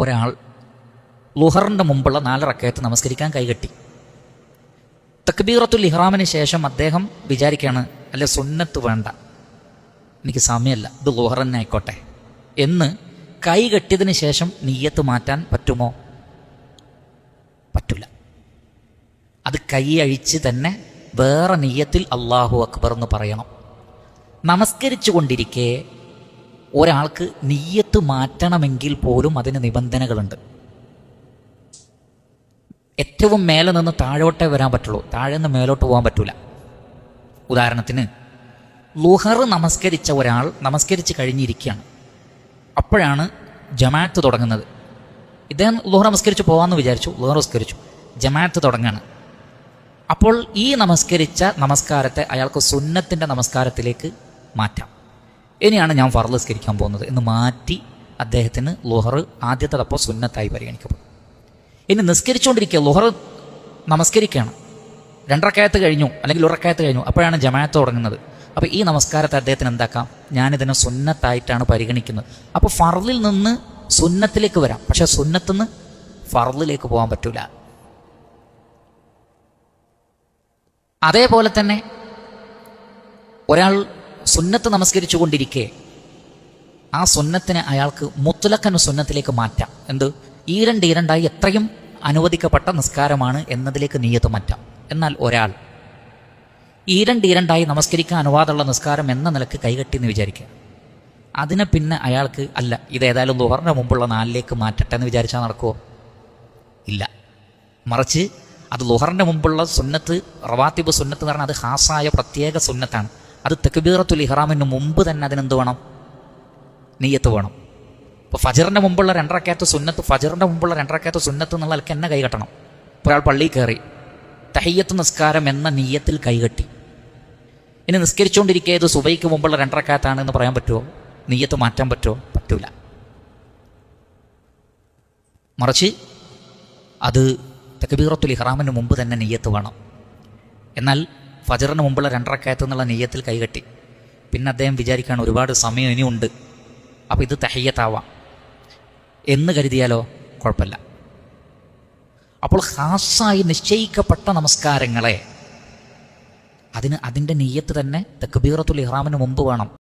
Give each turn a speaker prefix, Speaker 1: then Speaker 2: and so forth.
Speaker 1: ഒരാൾ ലുഹറിന്റെ മുമ്പുള്ള നാല് റക്കയത്ത് നമസ്കരിക്കാൻ കൈകെട്ടി. തക്ബീറത്തുൽ ഇഹ്റാമിന് ശേഷം അദ്ദേഹം വിചാരിക്കുകയാണ് അല്ലെ സുന്നത്ത് വേണ്ട. എനിക്ക് സമയമല്ല. ഇത് ലുഹർ തന്നെ ആയിക്കോട്ടെ. എന്ന് കൈ കെട്ടിയതിന് ശേഷം നീയത്ത് മാറ്റാൻ പറ്റുമോ? പറ്റില്ല അത് കൈ അഴിച്ച് തന്നെ വേറെ നീയത്തിൽ അള്ളാഹു അക്ബർ എന്ന് പറയണം. നമസ്കരിച്ചു കൊണ്ടിരിക്കെ ഒരാൾക്ക് നീയത്ത് മാറ്റണമെങ്കിൽ പോലും അതിന് നിബന്ധനകളുണ്ട്. ഏറ്റവും മേലെ നിന്ന് താഴോട്ടേ വരാൻ പറ്റുള്ളൂ. താഴെ നിന്ന് മേലോട്ട് പോകാൻ പറ്റൂല. ഉദാഹരണത്തിന് ലുഹർ നമസ്കരിച്ച ഒരാൾ നമസ്കരിച്ച് കഴിഞ്ഞിരിക്കുകയാണ്. അപ്പോഴാണ് ജമാഅത്ത് തുടങ്ങുന്നത്. ഇദ്ദേഹം ലുഹർ നമസ്കരിച്ച് പോകാമെന്ന് വിചാരിച്ചു. ലുഹർ നമസ്കരിച്ചു. ജമാഅത്ത് തുടങ്ങാണ്. അപ്പോൾ ഈ നമസ്കരിച്ച നമസ്കാരത്തെ അയാൾക്ക് സുന്നത്തിന്റെ നമസ്കാരത്തിലേക്ക് മാറ്റാം. ഇനിയാണ് ഞാൻ ഫർൾ നിസ്കരിക്കാൻ പോകുന്നത് എന്ന് മാറ്റി അദ്ദേഹത്തിന് ലുഹർ ആദ്യത്തെ തപ്പ സുന്നത്തായി പരിഗണിക്കപ്പെടും. ഇനി നിസ്കരിച്ചുകൊണ്ടിരിക്കുക ലുഹർ നമസ്കരിക്കുകയാണ് രണ്ടറക്കായത്ത് കഴിഞ്ഞു അല്ലെങ്കിൽ ഉറക്കായത്ത് കഴിഞ്ഞു അപ്പോഴാണ് ജമാഅത്ത് തുടങ്ങുന്നത്. അപ്പോൾ ഈ നമസ്കാരത്തെ അദ്ദേഹത്തിന് എന്താക്കാം? ഞാനിതിനെ സുന്നത്തായിട്ടാണ് പരിഗണിക്കുന്നത്. അപ്പോൾ ഫർളിൽ നിന്ന് സുന്നത്തിലേക്ക് വരാം. പക്ഷെ സുന്നത്ത് നിന്ന് ഫർളിലേക്ക് പോകാൻ പറ്റൂല. അതേപോലെ തന്നെ ഒരാൾ സുന്നത്ത് നമസ്കരിച്ചു കൊണ്ടിരിക്കെ ആ സുന്നത്തിനെ അയാൾക്ക് മുത്തലക്കൻ സുന്നത്തിലേക്ക് മാറ്റാം. എന്ത്? ഈരണ്ട് ഈരണ്ടായി എത്രയും അനുവദിക്കപ്പെട്ട നിസ്കാരമാണ് എന്നതിലേക്ക് നീയത്ത് മാറ്റാം. എന്നാൽ ഒരാൾ ഈരണ്ട് ഈരണ്ടായി നമസ്കരിക്കാൻ അനുവാദമുള്ള നിസ്കാരം എന്ന നിലയ്ക്ക് കൈകെട്ടി എന്ന് വിചാരിക്കുക. അതിനെ പിന്നെ അയാൾക്ക് അല്ല ഇത് ഏതായാലും ദുഹറിന് മുമ്പുള്ള നാലിലേക്ക് മാറ്റട്ടെ എന്ന് വിചാരിച്ചാൽ നടക്കുമോ ഇല്ല. മറിച്ച് അത് ലുഹറിന്റെ മുമ്പുള്ള സുന്നത്ത് റവാത്തിബ് സുന്നത്ത് എന്ന് പറഞ്ഞാൽ അത് ഹാസായ പ്രത്യേക സുന്നത്താണ്. അത് തെക്കുബീറത്തുൽ ഇഹ്റാമിന് മുമ്പ് തന്നെ അതിനെന്ത് വേണം? നെയ്യത്ത് വേണം. ഇപ്പോൾ ഫജറിന്റെ മുമ്പുള്ള രണ്ടരക്കകത്ത് സുന്നത്ത് ഫജറിന്റെ മുമ്പുള്ള രണ്ടരക്കകത്ത് സുന്നത്ത് എന്നുള്ള നിലയ്ക്ക് എന്നെ കൈകെട്ടണം ഒരാൾ പള്ളിയിൽ കയറി തഹയ്യത്ത് നിസ്കാരം എന്ന നീയത്തിൽ കൈകെട്ടി ഇനി നിസ്കരിച്ചുകൊണ്ടിരിക്കുക ഇത് സുബൈക്ക് മുമ്പുള്ള രണ്ടരക്കകത്താണ് എന്ന് പറയാൻ പറ്റുമോ നീയത്ത് മാറ്റാൻ പറ്റുമോ പറ്റൂല. മറിച്ച് അത് തക്ബീറത്തുൽ ഇഹ്റാമിന് മുമ്പ് തന്നെ നെയ്യത്ത് വേണം. എന്നാൽ ഫജറിന് മുമ്പുള്ള രണ്ടരക്കയത്ത് എന്നുള്ള നെയ്യത്തിൽ കൈകെട്ടി. പിന്നെ അദ്ദേഹം വിചാരിക്കുകയാണ് ഒരുപാട് സമയം ഇനിയുണ്ട്. അപ്പോൾ ഇത് തഹയ്യത്താവാം. എന്ന് കരുതിയാലോ? കുഴപ്പമില്ല. അപ്പോൾ ഹാസായി നിശ്ചയിക്കപ്പെട്ട നമസ്കാരങ്ങളെ അതിന് അതിന്റെ നെയ്യത്ത് തന്നെ തക്ബീറത്തുൽ ഇഹ്റാമിന് മുമ്പ് വേണം.